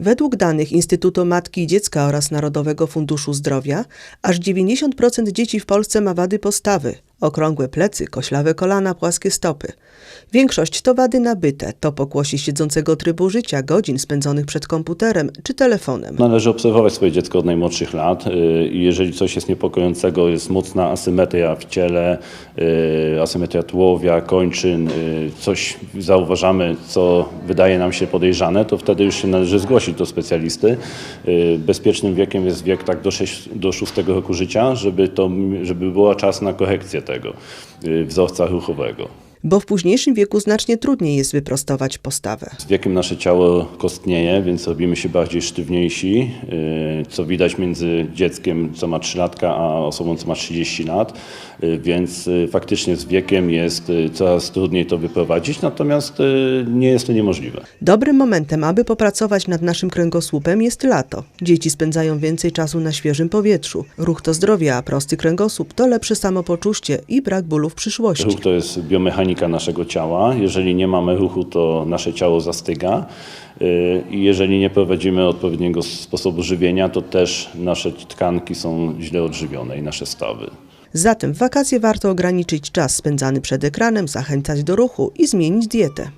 Według danych Instytutu Matki i Dziecka oraz Narodowego Funduszu Zdrowia, aż 90% dzieci w Polsce ma wady postawy. Okrągłe plecy, koślawe kolana, płaskie stopy. Większość to wady nabyte, to pokłosie siedzącego trybu życia, godzin spędzonych przed komputerem czy telefonem. Należy obserwować swoje dziecko od najmłodszych lat y, jeżeli coś jest niepokojącego, jest mocna asymetria w ciele, y, asymetria tułowia, kończyn, y, coś zauważamy, co wydaje nam się podejrzane, to wtedy już się należy zgłosić do specjalisty. Bezpiecznym wiekiem jest wiek tak do, 6, do 6 roku życia, żeby, to, żeby było czas na korekcję tego y, wzorca ruchowego. Bo w późniejszym wieku znacznie trudniej jest wyprostować postawę. Z wiekiem nasze ciało kostnieje, więc robimy się bardziej sztywniejsi, yy, co widać między dzieckiem, co ma 3 latka, a osobą, co ma 30 lat, Yy, więc yy, faktycznie z wiekiem jest coraz trudniej to wyprowadzić, natomiast nie jest to niemożliwe. Dobrym momentem, aby popracować nad naszym kręgosłupem jest lato. Dzieci spędzają więcej czasu na świeżym powietrzu. Ruch to zdrowie, a prosty kręgosłup to lepsze samopoczucie i brak bólu w przyszłości. Ruch to jest biomechanika naszego ciała. Jeżeli nie mamy ruchu, to nasze ciało zastyga. Yy, I jeżeli nie prowadzimy odpowiedniego sposobu żywienia, to też nasze tkanki są źle odżywione i nasze stawy. Zatem w wakacje warto ograniczyć czas spędzany przed ekranem, zachęcać do ruchu i zmienić dietę.